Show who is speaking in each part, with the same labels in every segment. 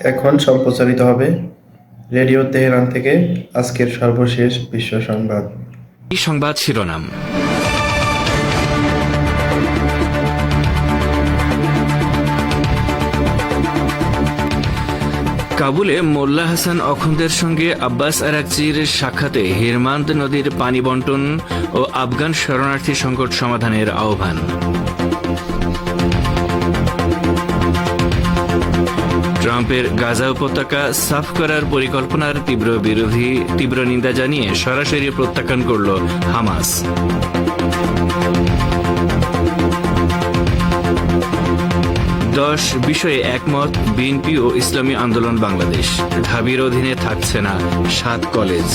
Speaker 1: এখন সম্প্রচারিত হবে রেডিও তেহরান থেকে আজকের সর্বশেষ বিশ্ব সংবাদ।
Speaker 2: সংবাদ শিরোনাম। কাবুলে মোল্লা হাসান অখন্দের সঙ্গে আব্বাস আরাকচির সাক্ষাতে হিরমান্দ নদীর পানি বন্টন ও আফগান শরণার্থী সংকট সমাধানের আহ্বান। ট্রাম্পের গাজা উপত্যকা সাফ করার পরিকল্পনার তীব্র বিরোধী, তীব্র নিন্দা জানিয়ে সরাসরি প্রত্যাখ্যান করল হামাস। দশ বিষয়ে একমত, বিএনপি ও ইসলামী আন্দোলন বাংলাদেশ। ঢাবির অধীনে থাকছে না সাত কলেজ।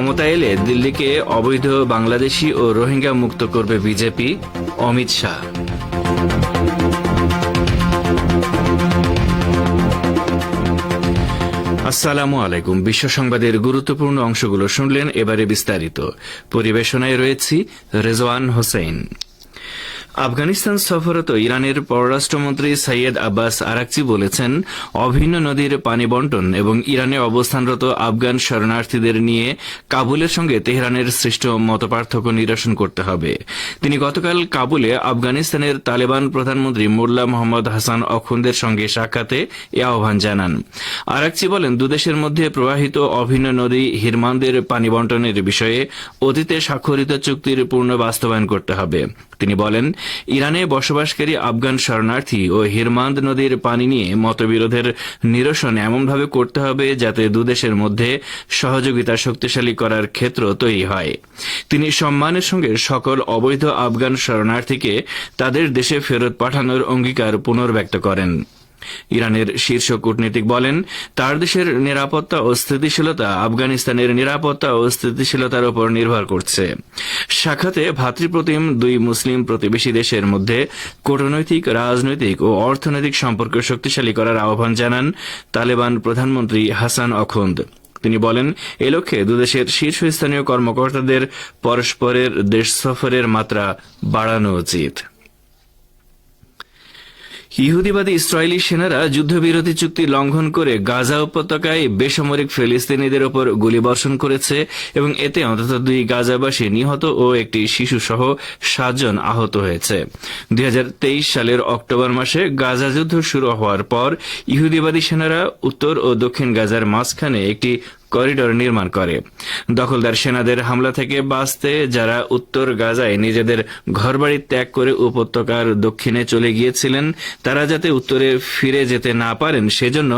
Speaker 2: ক্ষমতা এলে দিল্লিকে অবৈধ বাংলাদেশি ও রোহিঙ্গা মুক্ত করবে বিজেপি, অমিত শাহ। আসসালামু আলাইকুম। বিশ্ব সংবাদের গুরুত্বপূর্ণ অংশগুলো শুনলেন এবারে বিস্তারিত। পরিবেশনায় রয়েছি রেজওয়ান হোসেন। আফগানিস্তান সফরত ইরানের পররাষ্ট্রমন্ত্রী সৈয়দ আব্বাস আরাকচি বলেছেন, অভিন্ন নদীর পানি বন্টন এবং ইরানে অবস্থানরত আফগান শরণার্থীদের নিয়ে কাবুলের সঙ্গে তেহরানের সৃষ্ট মতপার্থক্য নিরসন করতে হবে। তিনি গতকাল কাবুলে আফগানিস্তানের তালেবান প্রধানমন্ত্রী মোল্লা মোহাম্মদ হাসান অখুন্দের সঙ্গে সাক্ষাতে এ আহ্বান জানান। আরাকচি বলেন, দুদেশের মধ্যে প্রবাহিত অভিন্ন নদী হিরমানদের পানি বন্টনের বিষয়ে অতীতে স্বাক্ষরিত চুক্তির পূর্ণ বাস্তবায়ন করতে হবে। তিনি বলেন, ইরানে বসবাসকারী আফগান শরণার্থী ও হিরমান্দ নদীর পানি নিয়ে মতবিরোধের নিরসন এমনভাবে করতে হবে যাতে দুদেশের মধ্যে সহযোগিতা শক্তিশালী করার ক্ষেত্র তৈরি হয়। তিনি সম্মানের সঙ্গে সকল অবৈধ আফগান শরণার্থীকে তাদের দেশে ফেরত পাঠানোর অঙ্গীকার পুনর্ব্যক্ত করেন। ইরানের শীর্ষ কূটনীতিক বলেন, তার দেশের নিরাপত্তা ও স্থিতিশীলতা আফগানিস্তানের নিরাপত্তা ও স্থিতিশীলতার উপর নির্ভর করছে। সাক্ষাতে ভাতৃপ্রতিম দুই মুসলিম প্রতিবেশী দেশের মধ্যে কূটনৈতিক, রাজনৈতিক ও অর্থনৈতিক সম্পর্ক শক্তিশালী করার আহ্বান জানান তালেবান প্রধানমন্ত্রী হাসান অখুন্দ। তিনি বলেন, এ লক্ষ্যে দুদেশের শীর্ষস্থানীয় কর্মকর্তাদের পরস্পরের দেশ সফরের মাত্রা বাড়ানো উচিত। ইহুদিবাদী ইসরায়েলি সেনারা যুদ্ধবিরতি চুক্তি লঙ্ঘন করে গাজা উপত্যকায় বেসামরিক ফিলিস্তিনিদের ওপর গুলিবর্ষণ করেছে এবং এতে অন্তত দুই গাজাবাসী নিহত ও একটি শিশু সহ সাতজন আহত হয়েছে। দুই হাজার তেইশ সালের অক্টোবর মাসে গাজা যুদ্ধ শুরু হওয়ার পর ইহুদিবাদী সেনারা উত্তর ও দক্ষিণ গাজার মাঝখানে একটি করিডর নির্মাণ করে। দখলদার সেনাদের হামলা থেকে বাঁচতে যারা উত্তর গাজায় নিজেদের ঘরবাড়ি ত্যাগ করে উপত্যকার দক্ষিণে চলে গিয়েছিলেন, তারা যাতে উত্তরে ফিরে যেতে না পারেন, সেজন্য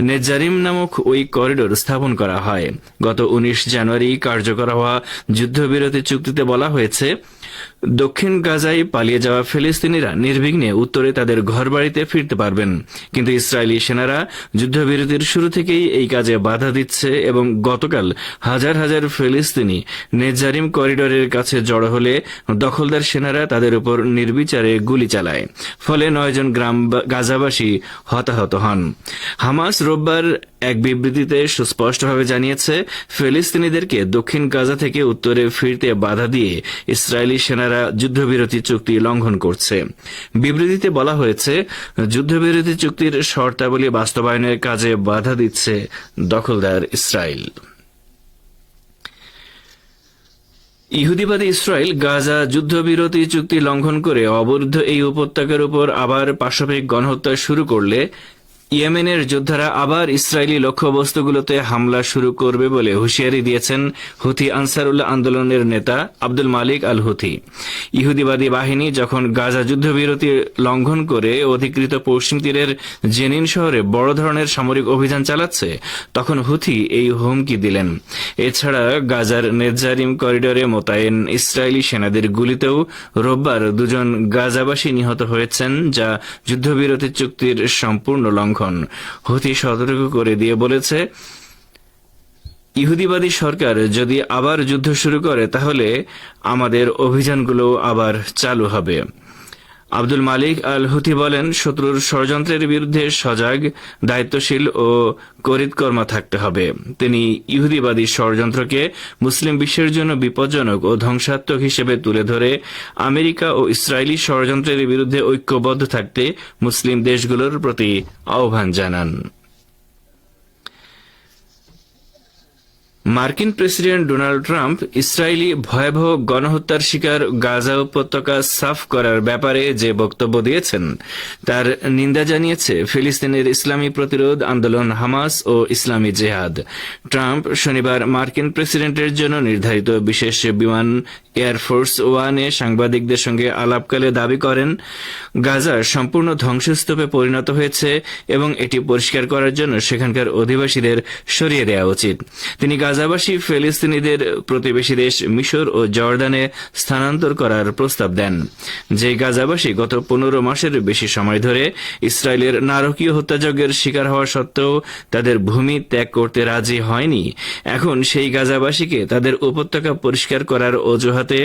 Speaker 2: নেজারিম নামক ওই করিডোর স্থাপন করা হয়। গত উনিশ জানুয়ারি কার্যকর হওয়া যুদ্ধবিরতি চুক্তিতে বলা হয়েছে দক্ষিণ গাজায় পালিয়ে যাওয়া ফিলিস্তিনিরা নির্বিঘ্নে উত্তরে তাদের ঘরবাড়িতে ফিরতে পারবেন। কিন্তু ইসরায়েলি সেনারা যুদ্ধবিরতির শুরু থেকেই এই কাজে বাধা দিচ্ছে এবং গতকাল হাজার হাজার ফিলিস্তিনি নেজারিম করিডোরের কাছে জড়ো হলে দখলদার সেনারা তাদের উপর নির্বিচারে গুলি চালায়। ফলে নয়জন গ্রাম গাজাবাসী হতাহত হন। হামাস রোববার এক বিবৃতিতে সুস্পষ্টভাবে জানিয়েছে, ফিলিস্তিনিদেরকে দক্ষিণ গাজা থেকে উত্তরে ফিরতে বাধা দিয়ে ইসরায়েলি সেনারা যুদ্ধবিরতি চুক্তি লঙ্ঘন করছে। বিবৃতিতে বলা হয়েছে, যুদ্ধবিরতি চুক্তির শর্তাবলী বাস্তবায়নের কাজে বাধা দিচ্ছে দখলদার ইসরায়েল। ইহুদিবাদী ইসরায়েল গাজা যুদ্ধবিরতি চুক্তি লঙ্ঘন করে অবরুদ্ধ এই উপত্যকার উপর আবার পাশবিক গণহত্যা শুরু করলে ইয়েমেনের যোদ্ধারা আবার ইসরায়েলি লক্ষ্যবস্তুগুলোতে হামলা শুরু করবে বলে হুঁশিয়ারি দিয়েছেন হুথি আনসারুল্লাহ আন্দোলনের নেতা আব্দুল মালিক আল হুথি ইহুদিবাদী বাহিনী যখন গাজা যুদ্ধবিরতি লঙ্ঘন করে অধিকৃত পশ্চিম তীরের জেনিন শহরে বড় ধরনের সামরিক অভিযান চালাচ্ছে, তখন হুথি এই হুমকি দিলেন। এছাড়া গাজার নেজারিম করিডোরে মোতায়েন ইসরায়েলি সেনাদের গুলিতেও রোববার দুজন গাজাবাসী নিহত হয়েছেন, যা যুদ্ধবিরতি চুক্তির সম্পূর্ণ লঙ্ঘন। হুথি সতর্ক করে দিয়ে বলেছে, ইহুদিবাদী সরকার যদি আবার যুদ্ধ শুরু করে, তাহলে আমাদের অভিযানগুলো আবার চালু হবে। আব্দুল মালিক আল হুথি বলেন, শত্রুর ষড়যন্ত্রের বিরুদ্ধে সজাগ, দায়িত্বশীল ও করিতকর্মা থাকতে হবে। তিনি ইহুদিবাদী ষড়যন্ত্রকে মুসলিম বিশ্বের জন্য বিপজ্জনক ও ধ্বংসাত্মক হিসেবে তুলে ধরে, আমেরিকা ও ইসরায়েলি ষড়যন্ত্রের বিরুদ্ধে ঐক্যবদ্ধ থাকতে মুসলিম দেশগুলোর প্রতি আহ্বান জানান। মার্কিন প্রেসিডেন্ট ডোনাল্ড ট্রাম্প ইসরায়েলি ভয়াবহ গণহত্যার শিকার গাজা উপত্যকা সাফ করার ব্যাপারে যে বক্তব্য দিয়েছেন, তার নিন্দা জানিয়েছে ফিলিস্তিনের ইসলামী প্রতিরোধ আন্দোলন হামাস ও ইসলামী জেহাদ। ট্রাম্প শনিবার মার্কিন প্রেসিডেন্টের জন্য নির্ধারিত বিশেষ বিমান এয়ারফোর্স ওয়ানে সাংবাদিকদের সঙ্গে আলাপকালে দাবি করেন, গাজা সম্পূর্ণ ধ্বংসস্তূপে পরিণত হয়েছে এবং এটি পরিষ্কার করার জন্য সেখানকার অধিবাসীদের সরিয়ে দেওয়া উচিত। তিনি গাজাবাসী ফিলিস্তিনিদের প্রতিবেশী দেশ মিশর ও জর্ডানে স্থানান্তর করার প্রস্তাব দেন। যে গাজাবাসী গত পনেরো মাসের বেশি সময় ধরে ইসরায়েলের নারকীয় হত্যাযজ্ঞের শিকার হওয়া সত্ত্বেও তাদের ভূমি ত্যাগ করতে রাজি হয়নি। এখন সেই গাজাবাসীকে তাদের উপত্যকা পরিষ্কার করার অজুহাতে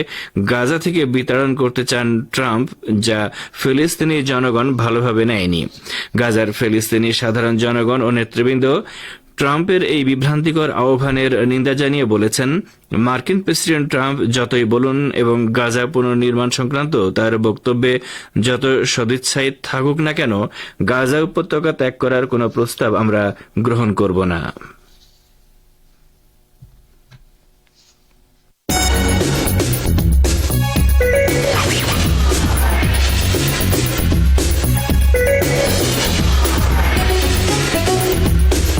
Speaker 2: গাজা থেকে বিতাড়ন করতে চান ট্রাম্প, যা ফিলিস্তিনি জনগণ ভালোভাবে নেয়নি। গাজার ফিলিস্তিনি সাধারণ জনগণ ও নেতৃবৃন্দ ট্রাম্পের এই বিভ্রান্তিকর আহ্বানের নিন্দা জানিয়ে বলেছেন, মার্কিন প্রেসিডেন্ট ট্রাম্প যতই বলুন এবং গাজা পুনর্নির্মাণ সংক্রান্ত তার বক্তব্যে যত সদিচ্ছাই থাকুক না কেন, গাজা উপত্যকা ত্যাগ করার কোনো প্রস্তাব আমরা গ্রহণ করব না।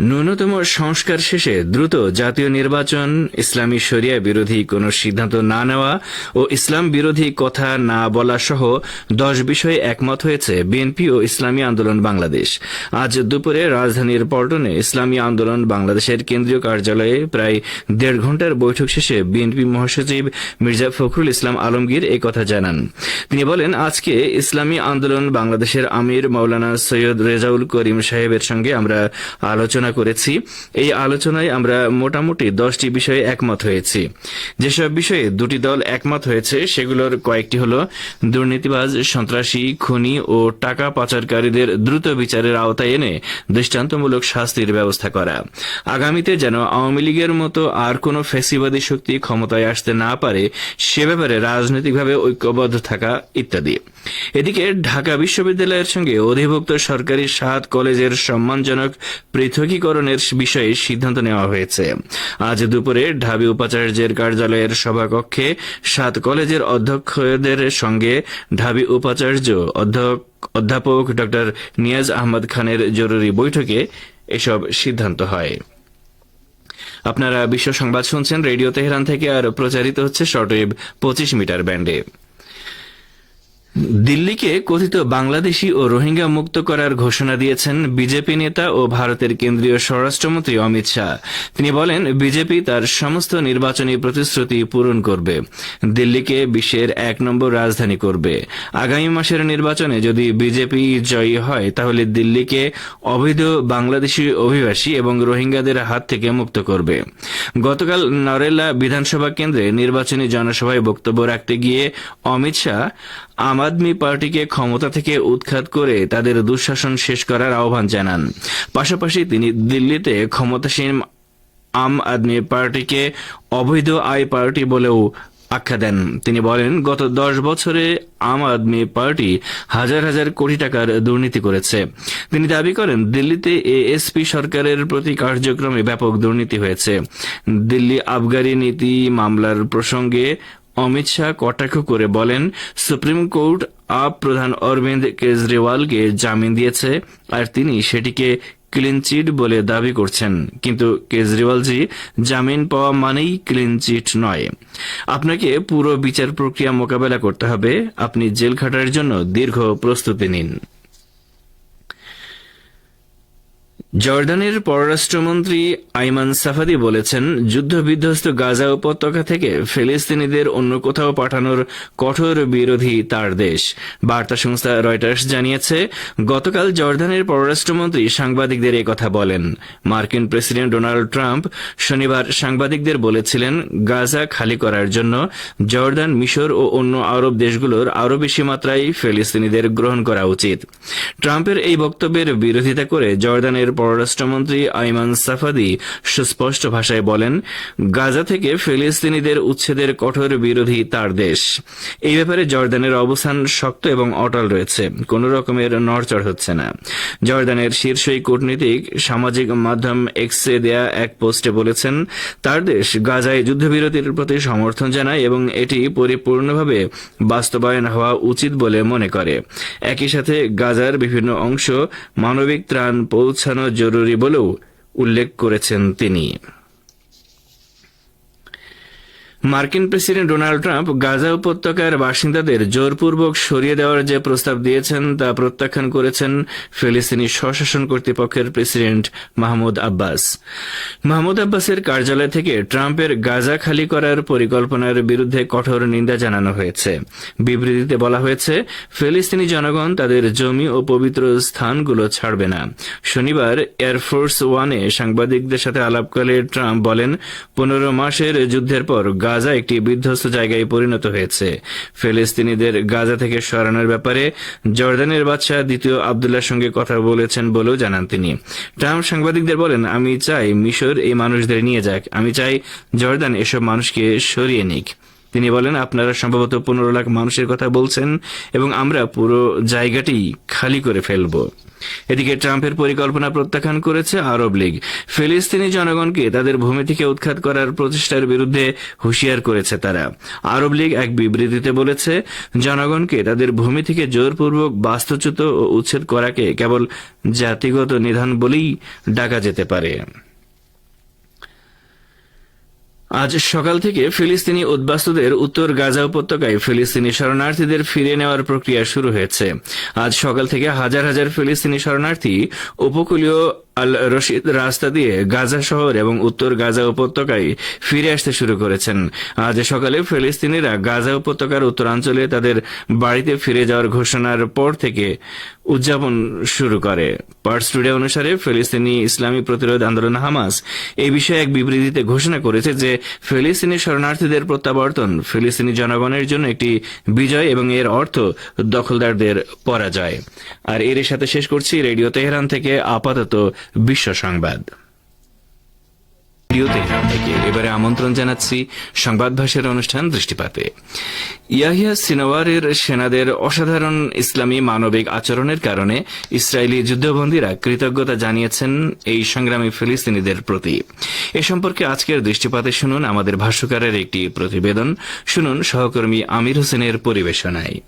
Speaker 2: ন্যূনতম সংস্কার শেষে দ্রুত জাতীয় নির্বাচন, ইসলামী শরিয়া বিরোধী কোনো সিদ্ধান্ত না নেওয়া ও ইসলাম বিরোধী কথা না বলা সহ দশ বিষয়ে একমত হয়েছে বিএনপি ও ইসলামী আন্দোলন বাংলাদেশ। আজ দুপুরে রাজধানীর পল্টনে ইসলামী আন্দোলন বাংলাদেশের কেন্দ্রীয় কার্যালয়ে প্রায় দেড় ঘণ্টার বৈঠক শেষে বিএনপি মহাসচিব মির্জা ফখরুল ইসলাম আলমগীর কথা জানান। তিনি বলেন, আজকে ইসলামী আন্দোলন বাংলাদেশের আমির মৌলানা সৈয়দ রেজাউল করিম সাহেবের সঙ্গে আমরা আলোচনা করেছি। এই আলোচনায় আমরা মোটামুটি দশটি বিষয়ে একমত হয়েছি। যেসব বিষয়ে দুটি দল একমত হয়েছে, সেগুলোর কয়েকটি হল দুর্নীতিবাজ, সন্ত্রাসী, খুনি ও টাকা পাচারকারীদের দ্রুত বিচারের আওতায় এনে দৃষ্টান্তমূলক শাস্তির ব্যবস্থা করা। আগামীতে যেন আওয়ামী লীগের মতো আর কোনো ফ্যাসিবাদী শক্তি ক্ষমতায় আসতে না পারে, সে ব্যাপারে রাজনৈতিকভাবে ঐক্যবদ্ধ থাকা ইত্যাদি। এদিকে ঢাকা বিশ্ববিদ্যালয়ের সঙ্গে অধিভুক্ত সরকারি সাত কলেজের সম্মানজনক পৃথকীকরণের বিষয়ে সিদ্ধান্ত নেওয়া হয়েছে। আজ দুপুরে ঢাবি উপাচার্যের কার্যালয়ের সভাকক্ষে সাত কলেজের অধ্যক্ষদের সঙ্গে ঢাবি উপাচার্য অধ্যাপক ড নিয়াজ আহমদ খানের জরুরি বৈঠকে এসব সিদ্ধান্ত হয়। আপনারা বিশ্ব সংবাদ শুনছেন রেডিও তেহরান থেকে, আর প্রচারিত হচ্ছে শর্টওয়েভ পঁচিশ মিটার ব্যান্ডে। দিল্লিকে কথিত বাংলাদেশি ও রোহিঙ্গা মুক্ত করার ঘোষণা দিয়েছেন বিজেপি নেতা ও ভারতের কেন্দ্রীয় স্বরাষ্ট্রমন্ত্রী অমিত শাহ। তিনি বলেন, বিজেপি তার সমস্ত নির্বাচনী প্রতিশ্রুতি পূরণ করবে। দিল্লিকে বিশ্বের এক নম্বর রাজধানী করবে। আগামী মাসের নির্বাচনে যদি বিজেপি জয়ী হয়, তাহলে দিল্লিকে অবৈধ বাংলাদেশি অভিবাসী এবং রোহিঙ্গাদের হাত থেকে মুক্ত করবে। গতকাল নরেলা বিধানসভা কেন্দ্রে নির্বাচনী জনসভায় বক্তব্য রাখতে গিয়ে অমিত শাহ আম আদমি পার্টিকে ক্ষমতা থেকে উৎখাত করে তাদের দুঃশাসন শেষ করার আহ্বান জানান। পাশাপাশি তিনি দিল্লিতে ক্ষমতাসীন আম আদমি পার্টিকে অবৈধ আই পার্টি বলেও আখ্যা দেন। তিনি বলেন, গত দশ বছরে আম আদমি পার্টি হাজার হাজার কোটি টাকার দুর্নীতি করেছে। তিনি দাবি করেন, দিল্লিতে এএসপি সরকারের প্রতি কার্যক্রমে ব্যাপক দুর্নীতি হয়েছে। দিল্লি আবগারি নীতি মামলার প্রসঙ্গে অমিত শাহ কটাক্ষ করে বলেন, সুপ্রিম কোর্ট আপ প্রধান অরবিন্দ কেজরিওয়ালকে জামিন দিয়েছে আর তিনি সেটিকে ক্লিন চিট বলে দাবি করছেন। কিন্তু কেজরিওয়ালজি জামিন পাওয়া মানেই ক্লিন চিট নয়। আপনাকে পুরো বিচার প্রক্রিয়া মোকাবেলা করতে হবে। আপনি জেল খাটার জন্য দীর্ঘ প্রস্তুতি নিন। জর্ডানের পররাষ্ট্রমন্ত্রী আইমান সাফাদি বলেছেন, যুদ্ধবিধ্বস্ত গাজা উপত্যকা থেকে ফিলিস্তিনিদের অন্য কোথাও পাঠানোর কঠোর বিরোধী তার দেশ। বার্তা সংস্থা রয়টার্স জানিয়েছে, গতকাল জর্ডানের পররাষ্ট্রমন্ত্রী সাংবাদিকদের কথা বলেন। মার্কিন প্রেসিডেন্ট ডোনাল্ড ট্রাম্প শনিবার সাংবাদিকদের বলেছিলেন, গাজা খালি করার জন্য জর্ডান মিশর ও অন্য আরব দেশগুলোর আরও বেশি মাত্রায় ফিলিস্তিনিদের গ্রহণ করা উচিত। ট্রাম্পের এই বক্তব্যের বিরোধিতা করে জর্ডানের পররাষ্ট্রমন্ত্রী আইমান সাফাদি সুস্পষ্ট ভাষায় বলেন, গাজা থেকে ফিলিস্তিনিদের উচ্ছেদের কঠোর বিরোধী তার দেশ। এই ব্যাপারে জর্ডানের অবস্থান শক্ত এবং অটল রয়েছে, কোন রকমের নড়চড় হচ্ছে না। জর্ডানের শীর্ষই কূটনীতিক সামাজিক মাধ্যম এক্সে দেয়া এক পোস্টে বলেছেন, তার দেশ গাজায় যুদ্ধবিরতির প্রতি সমর্থন জানায় এবং এটি পরিপূর্ণভাবে বাস্তবায়ন হওয়া উচিত বলে মনে করে। একই সাথে গাজার বিভিন্ন অংশ মানবিক ত্রাণ পৌঁছানো জরুরি বলেও উল্লেখ করেছেন তিনি। মার্কিন প্রেসিডেন্ট ডোনাল্ড ট্রাম্প গাজা উপত্যকার বাসিন্দাদের জোরপূর্বক সরিয়ে দেওয়ার যে প্রস্তাব দিয়েছেন, তা প্রত্যাখ্যান করেছেন ফিলিস্তিনি স্বশাসন কর্তৃপক্ষের প্রেসিডেন্ট মাহমুদ আব্বাস। মাহমুদ আব্বাসের কার্যালয় থেকে ট্রাম্পের গাজা খালি করার পরিকল্পনার বিরুদ্ধে কঠোর নিন্দা জানানো হয়েছে। বিবৃতিতে বলা হয়েছে, ফিলিস্তিনি জনগণ তাদের জমি ও পবিত্র স্থানগুলো ছাড়বে না। শনিবার এয়ারফোর্স ওয়ানে সাংবাদিকদের সাথে আলাপকালে ট্রাম্প বলেন, পনেরো মাসের যুদ্ধের পর গাজা একটি বিধ্বস্ত জায়গায় পরিণত হয়েছে। ফিলিস্তিনিদের গাজা থেকে সরানোর ব্যাপারে জর্দানের বাদশাহ দ্বিতীয় আবদুল্লার সঙ্গে কথা বলেছেন বলেও জানান তিনি। ট্রাম্প সাংবাদিকদের বলেন, আমি চাই মিশর এই মানুষদের নিয়ে যাক। আমি চাই জর্দান এসব মানুষকে সরিয়ে নিক। তিনি বলেন, আপনারা সম্ভবত পনেরো লাখ মানুষের কথা বলছেন এবং আমরা পুরো জায়গাটি খালি করে ফেলব। এদিকে ট্রাম্পের পরিকল্পনা প্রত্যাখ্যান করেছে আরব লীগ। ফিলিস্তিনি জনগণকে তাদের ভূমি থেকে উৎখাত করার প্রচেষ্টার বিরুদ্ধে হুঁশিয়ার করেছে তারা। আরব লীগ এক বিবৃতিতে বলেছে, জনগণকে তাদের ভূমি থেকে জোরপূর্বক বাস্তুচ্যুত ও উচ্ছেদ করাকে কেবল জাতিগত নিধান বলেই ডাকা যেতে পারে। আজ সকাল থেকে ফিলিস্তিনি উদ্বাস্তুদের উত্তর গাজা উপত্যকায় ফিলিস্তিনি শরণার্থীদের ফিরে নেওয়ার প্রক্রিয়া শুরু হয়েছে। আজ সকাল থেকে হাজার হাজার ফিলিস্তিনি শরণার্থী উপকূলীয় আল রশিদ রাস্তা দিয়ে গাজা শহর এবং উত্তর গাজা উপত্যকায় ফিরে আসতে শুরু করেছেন। আজ সকালে ফিলিস্তিনিরা গাজা উপত্যকার উত্তরাঞ্চলে তাদের বাড়িতে ফিরে যাওয়ার ঘোষণার পর থেকে উদযাপন শুরু করে। পার্স টুডে অনুসারে ফিলিস্তিনি ইসলামী প্রতিরোধ আন্দোলন হামাস এই বিষয়ে এক বিবৃতিতে ঘোষণা করেছে যে, ফিলিস্তিনি শরণার্থীদের প্রত্যাবর্তন ফিলিস্তিনি জনগণের জন্য একটি বিজয় এবং এর অর্থ দখলদারদের পরাজয়। আর এর সাথে শেষ করছি রেডিও তেহরান থেকে আপাতত বিশ্ব সংবাদ। এবারে আমন্ত্রণ জানাচ্ছি সংবাদ ভাষার অনুষ্ঠান দৃষ্টিপাতে। ইয়াহিয়া সিনোয়ারের সেনাদের অসাধারণ ইসলামী মানবিক আচরণের কারণে ইসরায়েলি যুদ্ধবন্দীরা কৃতজ্ঞতা জানিয়েছেন এই সংগ্রামী ফিলিস্তিনিদের প্রতি। এ সম্পর্কে আজকের দৃষ্টিপাতে শুনুন আমাদের ভাষ্যকারের একটি প্রতিবেদন। শুনুন সহকর্মী আমির হোসেনের পরিবেশনায়।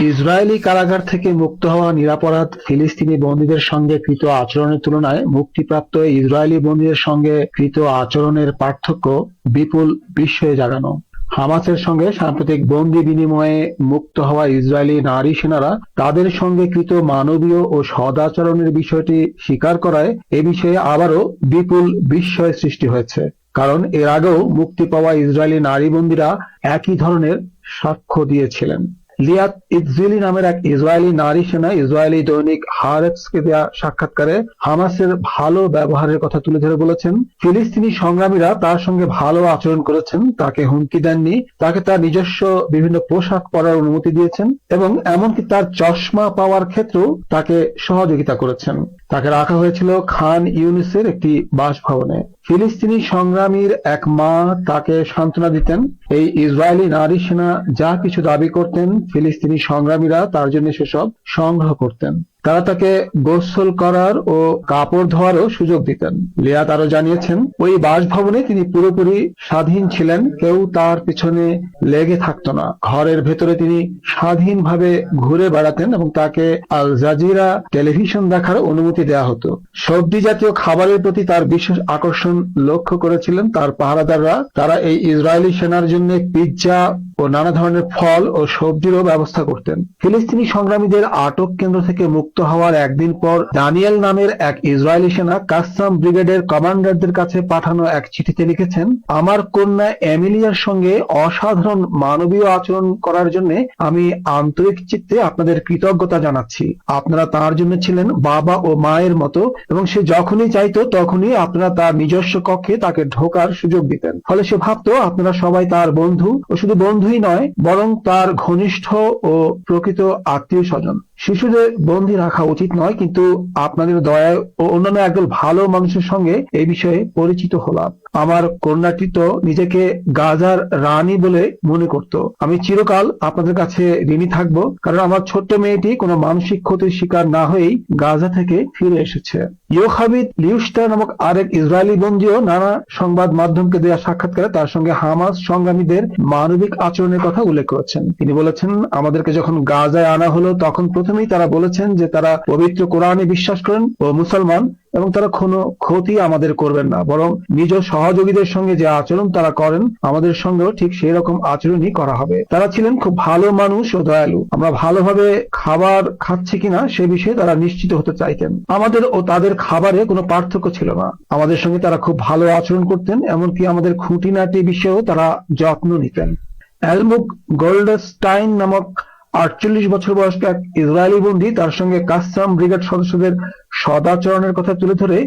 Speaker 3: ইসরায়েলি কারাগার থেকে মুক্ত হওয়া নিরাপরাধ ফিলিস্তিনি বন্দীদের সঙ্গে কৃত আচরণের তুলনায় মুক্তিপ্রাপ্ত ইসরায়েলি বন্দীদের সঙ্গে কৃত আচরণের পার্থক্য বিপুল বিস্ময়ে জাগানো। হামাসের সঙ্গে সাম্প্রতিক বন্দি বিনিময়ে মুক্ত হওয়া ইসরায়েলি নারী সেনারা তাদের সঙ্গে কৃত মানবীয় ও সদাচরণের বিষয়টি স্বীকার করায় এ বিষয়ে আবারও বিপুল বিস্ময় সৃষ্টি হয়েছে। কারণ এর আগেও মুক্তি পাওয়া ইসরায়েলি নারী বন্দীরা একই ধরনের সাক্ষ্য দিয়েছিলেন। লিয়াত ইতজিলি নামের এক ইসরায়েলি নারী সেনা ইসরায়েলি দৈনিক হারেটসকে দেয়া সাক্ষাৎকারে হামাসের ভালো ব্যবহারের কথা তুলে ধরে বলেছেন। ফিলিস্তিনি সংগ্রামীরা তার সঙ্গে ভালো আচরণ করেছেন, তাকে হুমকি দেননি, তাকে তার নিজস্ব বিভিন্ন পোশাক পরার অনুমতি দিয়েছেন এবং এমনকি তার চশমা পাওয়ার ক্ষেত্রেও তাকে সহযোগিতা করেছেন। তাকে রাখা হয়েছিল খান ইউনিসের একটি বাসভবনে। ফিলিস্তিনি সংগ্রামীর এক মা তাকে সান্ত্বনা দিতেন, এই ইসরায়েলি নারী সেনা যা কিছু দাবি করতেন ফিলিস্তিনি সংগ্রামীরা তার জন্য সেসব সংগ্রহ করতেন। তারা তাকে গোসল করার ও কাপড় ধোয়ারও সুযোগ দিতেন। লিয়াত আরও জানিয়েছেন, ওই বাসভবনে তিনি পুরোপুরি স্বাধীন ছিলেন, কেউ তার পিছনে লেগে থাকতো না। ঘরের ভেতরে তিনি স্বাধীনভাবে ঘুরে বেড়াতেন এবং তাকে আল জাজিরা টেলিভিশন দেখার অনুমতি দেওয়া হতো। সবজি জাতীয় খাবারের প্রতি তার বিশেষ আকর্ষণ লক্ষ্য করেছিলেন তার পাহারাদাররা। তারা এই ইসরায়েলি সেনার জন্য পিৎজা ও নানা ধরনের ফল ও সবজিরও ব্যবস্থা করতেন। ফিলিস্তিনি সংগ্রামীদের আটক কেন্দ্র থেকে মুক্ত হওয়ার একদিন পর দানিয়েল নামের এক ইসরায়েলি সেনা কাস্টাম ব্রিগেডের কমান্ডারদের কাছে পাঠানো এক চিঠিতে লিখেছেন, আমার কন্যা এমিলিয়ার সঙ্গে অসাধারণ মানবীয় আচরণ করার জন্য আমি আন্তরিক চিত্তে আপনাদের কৃতজ্ঞতা জানাচ্ছি। আপনারা তার জন্য ছিলেন বাবা ও মায়ের মতো এবং সে যখনই চাইতো তখনই আপনারা তার নিজস্ব কক্ষে তাকে ঢোকার সুযোগ দিতেন। ফলে সে ভাবতো, আপনারা সবাই তার বন্ধু ও শুধু বন্ধুই নয়, বরং তার ঘনিষ্ঠ ও প্রকৃত আত্মীয় স্বজন শিশুদের বন্দী রাখা উচিত নয়, কিন্তু আপনাদের দয়া ও অন্যান্য একদল ভালো মানুষের সঙ্গে এই বিষয়ে পরিচিত হলাম। আমার কন্যাটি তো নিজেকে গাজার রানী বলে মনে করত। আমি চিরকাল আপনাদের কাছে ঋণী থাকব, কারণ আমার ছোট্ট মেয়েটি কোনো মানসিক ক্ষতির শিকার না হয়েই গাজা থেকে ফিরে এসেছে। ইয়োখাবিদ লিউস্টার নামক আরেক ইসরায়েলি বন্দীও নানা সংবাদ মাধ্যমকে দেওয়া সাক্ষাৎকারে তার সঙ্গে হামাস সংগ্রামীদের মানবিক আচরণের কথা উল্লেখ করেছেন। তিনি বলেছেন, আমাদেরকে যখন গাজায় আনা হলো, তখন প্রথমেই তারা বলেছেন যে তারা পবিত্র কোরআনে বিশ্বাস করেন ও মুসলমান এবং তারা কোনো ক্ষতি আমাদের করবেন না, বরং নিজ সহযোগীদের সঙ্গে যে আচরণ তারা করেন, আমাদের সঙ্গেও ঠিক সেই রকম আচরণই করা হবে। তারা ছিলেন খুব ভালো মানুষ ও দয়ালু। আমরা ভালোভাবে খাবার খাচ্ছি কিনা সে বিষয়ে তারা নিশ্চিত হতে চাইতেন। আমাদের ও তাদের খাবারে কোনো পার্থক্য ছিল না। আমাদের সঙ্গে তারা খুব ভালো আচরণ করতেন, এমনকি আমাদের খুঁটিনাটি বিষয়েও তারা যত্ন নিতেন। অ্যালমুক গোল্ডস্টাইন নামক আটচল্লিশ বছর বয়স্ক এক ইসরায়েলি বন্দী তার সঙ্গে কাস্টাম ব্রিগেড সদস্যদের সদাচরণের কথা তুলে ধরে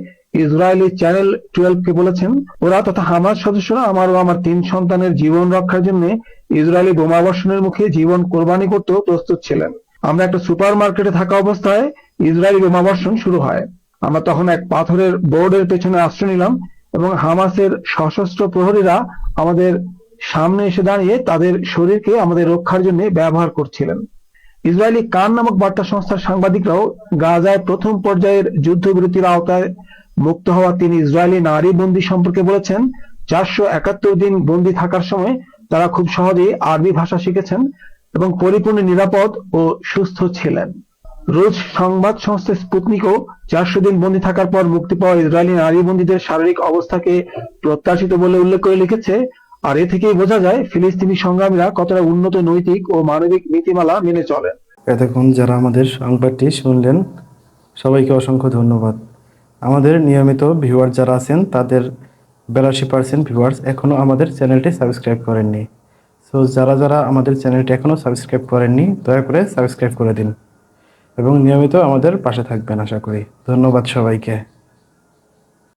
Speaker 3: ইসরায়েলি চ্যানেল টুয়েলভ কে বলেছেন, ওরা তথা হামাস সদস্যরা আমার ও আমার তিন সন্তানের জীবন রক্ষার জন্য ইসরায়েলি বোমাবর্ষণের মুখে জীবন কোরবানি করতেও প্রস্তুত ছিলেন। আমরা একটা সুপার মার্কেটে থাকা অবস্থায় ইসরায়েলি বোমাবর্ষণ শুরু হয়। আমরা তখন এক পাথরের বোর্ডের পেছনে আশ্রয় নিলাম এবং হামাসের সশস্ত্র প্রহরীরা আমাদের সামনে এসে দাঁড়িয়ে তাদের শরীরকে আমাদের রক্ষার জন্য ব্যবহার করছিলেন। ইসরায়েলি কান নামক বার্তা সংস্থার সাংবাদিকরাও গাজায় প্রথম পর্যায়ের যুদ্ধবিরতির আওতায় মুক্ত হওয়া তিন ইসরায়েলি নারী বন্দী সম্পর্কে বলেছেন, চারশো একাত্তর দিন বন্দী থাকার সময় তারা খুব সহজেই আরবি ভাষা শিখেছেন এবং পরিপূর্ণ নিরাপদ ও সুস্থ ছিলেন। রুশ সংবাদ সংস্থা স্পুতনিকও চারশো দিন বন্দী থাকার পর মুক্তি পাওয়া ইসরায়েলি নারী বন্দীদের শারীরিক অবস্থাকে প্রত্যাশিত বলে উল্লেখ করে লিখেছে আর এ থেকেই বোঝা যায়, ফিলিস্তিনি সংগ্রামীরা কতটা উন্নত নৈতিক ও মানবিক নীতিমালা মেনে চলেন
Speaker 1: এতক্ষণ যারা আমাদের সংবাদটি শুনলেন, সবাইকে অসংখ্য ধন্যবাদ। আমাদের নিয়মিত ভিউয়ার যারা আছেন, তাদের বিরাশি পার্সেন্ট ভিউয়ার্স এখনও আমাদের চ্যানেলটি সাবস্ক্রাইব করেননি। সো যারা যারা আমাদের চ্যানেলটি এখনও সাবস্ক্রাইব করেননি, দয়া করে সাবস্ক্রাইব করে দিন। এবং নিয়মিত আমাদের পাশে থাকবেন, আশা করি। ধন্যবাদ সবাইকে।